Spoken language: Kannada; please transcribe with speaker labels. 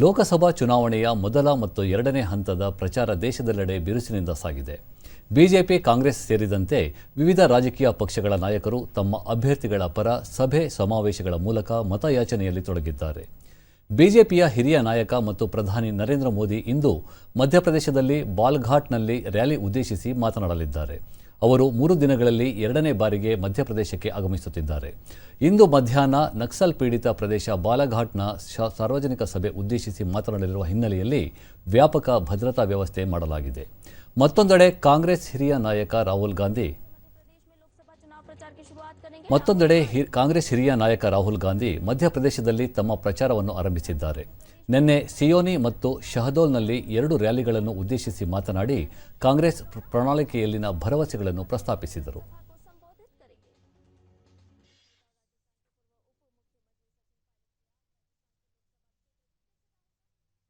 Speaker 1: ಲೋಕಸಭಾ ಚುನಾವಣೆಯ ಮೊದಲ ಮತ್ತು ಎರಡನೇ ಹಂತದ ಪ್ರಚಾರ ದೇಶದೆಲ್ಲೆಡೆ ಬಿರುಸಿನಿಂದ ಸಾಗಿದೆ. ಬಿಜೆಪಿ, ಕಾಂಗ್ರೆಸ್ ಸೇರಿದಂತೆ ವಿವಿಧ ರಾಜಕೀಯ ಪಕ್ಷಗಳ ನಾಯಕರು ತಮ್ಮ ಅಭ್ಯರ್ಥಿಗಳ ಪರ ಸಭೆ ಸಮಾವೇಶಗಳ ಮೂಲಕ ಮತಯಾಚನೆಯಲ್ಲಿ ತೊಡಗಿದ್ದಾರೆ. ಬಿಜೆಪಿಯ ಹಿರಿಯ ನಾಯಕ ಮತ್ತು ಪ್ರಧಾನಿ ನರೇಂದ್ರ ಮೋದಿ ಇಂದು ಮಧ್ಯಪ್ರದೇಶದಲ್ಲಿ ಬಾಲ್ಘಾಟ್ನಲ್ಲಿ ರ್ಯಾಲಿ ಉದ್ದೇಶಿಸಿ ಮಾತನಾಡಲಿದ್ದಾರೆ. ಅವರು ಮೂರು ದಿನಗಳಲ್ಲಿ ಎರಡನೇ ಬಾರಿಗೆ ಮಧ್ಯಪ್ರದೇಶಕ್ಕೆ ಆಗಮಿಸುತ್ತಿದ್ದಾರೆ. ಇಂದು ಮಧ್ಯಾಹ್ನ ನಕ್ಸಲ್ ಪೀಡಿತ ಪ್ರದೇಶ ಬಾಲಘಾಟ್ನ ಸಾರ್ವಜನಿಕ ಸಭೆ ಉದ್ದೇಶಿಸಿ ಮಾತನಾಡಲಿರುವ ಹಿನ್ನೆಲೆಯಲ್ಲಿ ವ್ಯಾಪಕ ಭದ್ರತಾ ವ್ಯವಸ್ಥೆ ಮಾಡಲಾಗಿದೆ. ಮತ್ತೊಂದೆಡೆ ಕಾಂಗ್ರೆಸ್ ಹಿರಿಯ ನಾಯಕ ರಾಹುಲ್ ಗಾಂಧಿ ಮತ್ತೊಂದೆಡೆ ಕಾಂಗ್ರೆಸ್ ಹಿರಿಯ ನಾಯಕ ರಾಹುಲ್ ಗಾಂಧಿ ಮಧ್ಯಪ್ರದೇಶದಲ್ಲಿ ತಮ್ಮ ಪ್ರಚಾರವನ್ನು ಆರಂಭಿಸಿದ್ದಾರೆ. ನಿನ್ನೆ ಸಿಯೋನಿ ಮತ್ತು ಶಹದೋಲ್ನಲ್ಲಿ ಎರಡು ರ್ಯಾಲಿಗಳನ್ನು ಉದ್ದೇಶಿಸಿ ಮಾತನಾಡಿ ಕಾಂಗ್ರೆಸ್ ಪ್ರಣಾಳಿಕೆಯಲ್ಲಿನ ಭರವಸೆಗಳನ್ನು ಪ್ರಸ್ತಾಪಿಸಿದರು.